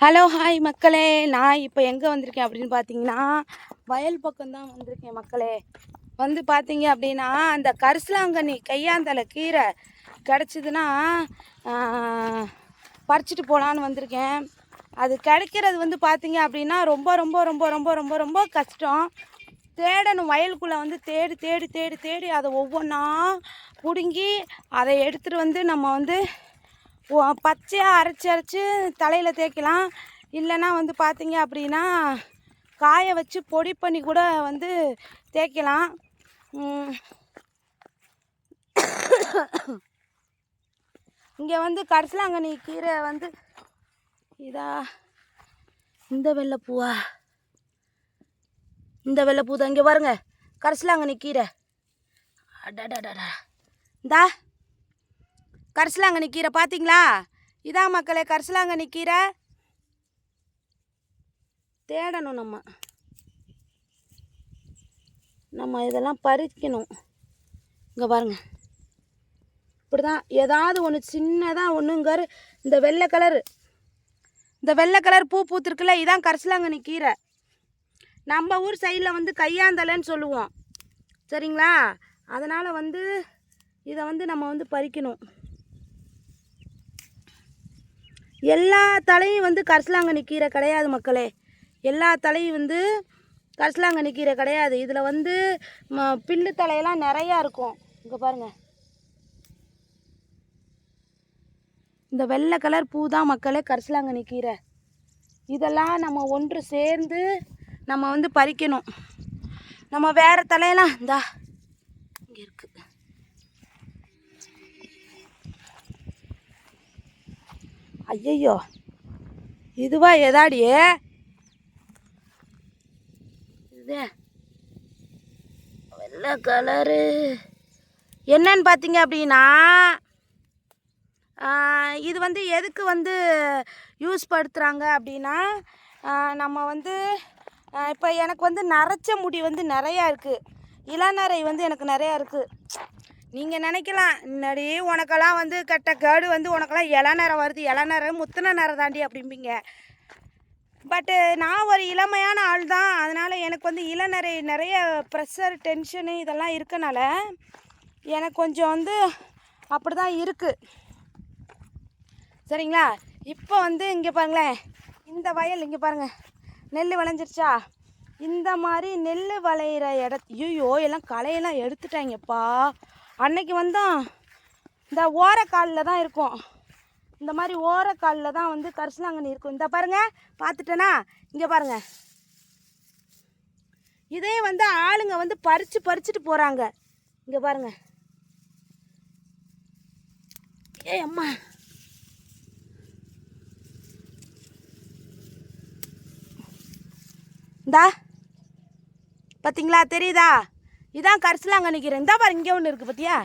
Hello hi மக்களே. நான் இப்போ எங்கே வந்திருக்கேன் அப்படின்னு பார்த்தீங்கன்னா வயல் பக்கம்தான் வந்திருக்கேன் மக்களே. வந்து பார்த்தீங்க அப்படின்னா அந்த கரிசலாங்கண்ணி கையாந்தலை கீரை கிடச்சிதுன்னா பறிச்சிட்டு போகலான்னு வந்திருக்கேன். அது கிடைக்கிறது வந்து பார்த்தீங்க அப்படின்னா ரொம்ப ரொம்ப ரொம்ப ரொம்ப ரொம்ப ரொம்ப கஷ்டம். தேடணும் வயலுக்குள்ளே வந்து தேடி தேடி தேடி தேடி அதை ஒவ்வொன்றா பிடுங்கி அதை எடுத்துகிட்டு வந்து நம்ம வந்து பச்சையாக அரைச்சி அரைச்சி தலையில் தேய்க்கலாம். இல்லைன்னா வந்து பார்த்தீங்க அப்படின்னா காய வச்சு பொடி பண்ணி கூட வந்து தேய்க்கலாம். இங்கே வந்து கரிசலாங்கண்ணி கீரை வந்து இதா இந்த வெள்ளைப்பூவா இந்த வெள்ளைப்பூ தான் இங்கே பாருங்க. கரிசலாங்கண்ணி கீரை. அடடடடா இந்தா. கரிசலாங்கண்ணி கீரை பார்த்தீங்களா இதான் மக்களே கரிசலாங்கண்ணி கீரை தேடணும் நம்ம. நம்ம இதெல்லாம் பறிக்கணும். இங்கே பாருங்கள் இப்படி தான் ஏதாவது ஒன்று சின்னதாக ஒன்றுங்கிற இந்த வெள்ளை கலரு இந்த வெள்ளை கலர் பூ பூத்துருக்குல்ல இதான் கரிசலாங்கண்ணி கீரை நம்ம ஊர் சைடில் வந்து கையாந்தலைன்னு சொல்லுவோம். சரிங்களா? அதனால் வந்து இதை வந்து நம்ம வந்து பறிக்கணும். எல்லா தலையும் வந்து கரிசலாங்கண்ணி கீரை கிடையாது மக்களே. எல்லா தலையும் வந்து கரிசலாங்கண்ணி கீரை கிடையாது. இதில் வந்து ம- பில்லு தலையெல்லாம் நிறையா இருக்கும். இங்கே பாருங்கள் இந்த வெள்ளை கலர் பூ தான் மக்களே கரிசலாங்கண்ணி கீரை இதெல்லாம் நம்ம ஒன்று சேர்ந்து நம்ம வந்து பறிக்கணும். நம்ம வேறு தலையெல்லாம் இந்தா இங்கே இருக்குது ஐயையோ. இதுவா எதாடி இது. வெள்ளை கலரு. என்னன்னு பார்த்தீங்க அப்படின்னா இது வந்து எதுக்கு வந்து யூஸ் படுத்துகிறாங்க அப்படின்னா நம்ம வந்து இப்போ எனக்கு வந்து நரைச்ச முடி வந்து நிறையா இருக்குது இளநரை வந்து எனக்கு நிறையா இருக்குது நீங்கள் நினைக்கலாம் முன்னாடி உனக்கெல்லாம் வந்து கெட்ட கேடு வந்து உனக்கெல்லாம் இளநரம் வருது இளநரம் முத்தின நேரம் தாண்டி அப்படிம்பீங்க. பட்டு நான் ஒரு இளமையான ஆள் தான் அதனால் எனக்கு வந்து இளநரை நிறைய ப்ரெஷர் டென்ஷனு இதெல்லாம் இருக்கனால எனக்கு கொஞ்சம் வந்து அப்படி தான் இருக்குது சரிங்களா? இப்போ வந்து இங்கே பாருங்களேன் இந்த வயல் இங்கே பாருங்கள் நெல் விளைஞ்சிருச்சா? இந்த மாதிரி நெல் விளையிற இட ஐயோ எல்லாம் களையெல்லாம் எடுத்துட்டாங்கப்பா. அன்னைக்கு வந்தோம் இந்த ஓரக்காலில் தான் இருக்கும். இந்த மாதிரி ஓரக்காலில் தான் வந்து கரிசலாங்கண்ணி இருக்கும். இந்த பாருங்கள் பார்த்துட்டேனா? இங்கே பாருங்க. இதே வந்து ஆளுங்க வந்து பறித்து பறிச்சுட்டு போகிறாங்க இங்கே பாருங்க. ஏ அம்மா. இந்தா. பார்த்தீங்களா தெரியுதா? இதான் கரிசலாங்கண்ணி கீரை இந்த பாரு இங்கே ஒன்று இருக்குது பார்த்தியா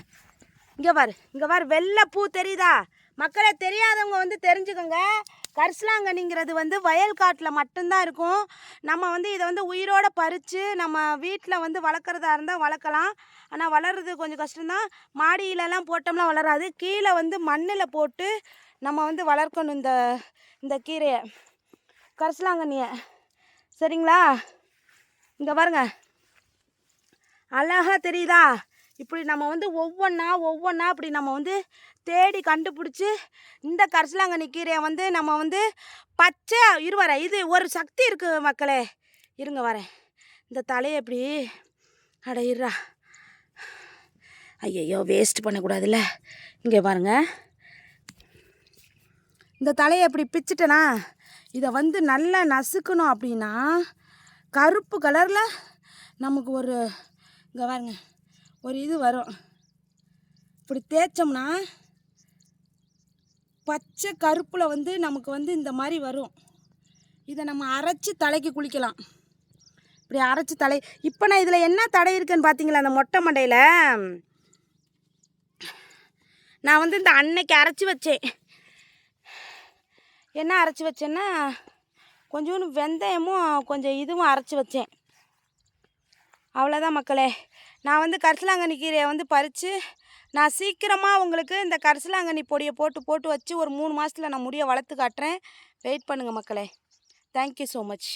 இங்கே பாரு இங்கே பாரு வெள்ளை பூ தெரியுதா? மக்களை தெரியாதவங்க வந்து தெரிஞ்சுக்கோங்க. கரிசலாங்கண்ணிங்கிறது வந்து வயல் காட்டில் மட்டும்தான் இருக்கும். நம்ம வந்து இதை வந்து உயிரோடு பறித்து நம்ம வீட்டில் வந்து வளர்க்குறதா இருந்தால் வளர்க்கலாம். ஆனால் வளர்றது கொஞ்சம் கஷ்டம்தான். மாடியிலலாம் போட்டோம்னா வளராது. கீழே வந்து மண்ணில் போட்டு நம்ம வந்து வளர்க்கணும் இந்த இந்த கீரையை. கரிசலாங்கண்ணியை. சரிங்களா? இங்கே பாருங்க. அழகா தெரியுதா? இப்படி நம்ம வந்து ஒவ்வொன்றா ஒவ்வொன்றா இப்படி நம்ம வந்து தேடி கண்டுபிடிச்சி இந்த கரிசலாங்கண்ணி கீரையை வந்து நம்ம வந்து பச்சை இரு இது ஒரு சக்தி இருக்குது மக்களே. இருங்க வரேன். இந்த தலையை எப்படி அடையிறா. ஐயையோ வேஸ்ட் பண்ணக்கூடாதுல்ல. இங்கே பாருங்க. இந்த தலையை இப்படி பிச்சிட்டேனா இதை வந்து நல்லா நசுக்கணும் அப்படின்னா கருப்பு கலரில் நமக்கு ஒரு இங்கே பாருங்க ஒரு இது வரும். இப்படி தேய்ச்சோம்னா பச்சை கருப்பில் வந்து நமக்கு வந்து இந்த மாதிரி வரும். இதை நம்ம அரைச்சி தலைக்கு குளிக்கலாம். இப்படி அரைச்சி தலை இப்போ நான் இதில் என்ன தடை இருக்குன்னு பார்த்தீங்களா அந்த மொட்டை மண்டையில்? நான் வந்து இந்த அன்னைக்கு அரைச்சி வச்சேன். என்ன அரைச்சி வச்சேன்னா கொஞ்சோண்டு வெந்தயமும் கொஞ்சம் இதுவும் அரைச்சி வச்சேன். அவ்வளோதான் மக்களே. நான் வந்து கரிசலாங்கண்ணி கீரையை வந்து பறித்து நான் சீக்கிரமாக உங்களுக்கு இந்த கரிசலாங்கண்ணி பொடியை போட்டு போட்டு வச்சு ஒரு மூணு மாதத்தில் நான் முடியை வளர்த்து காட்டுறேன். வெயிட் பண்ணுங்கள் மக்களே. Thank you so much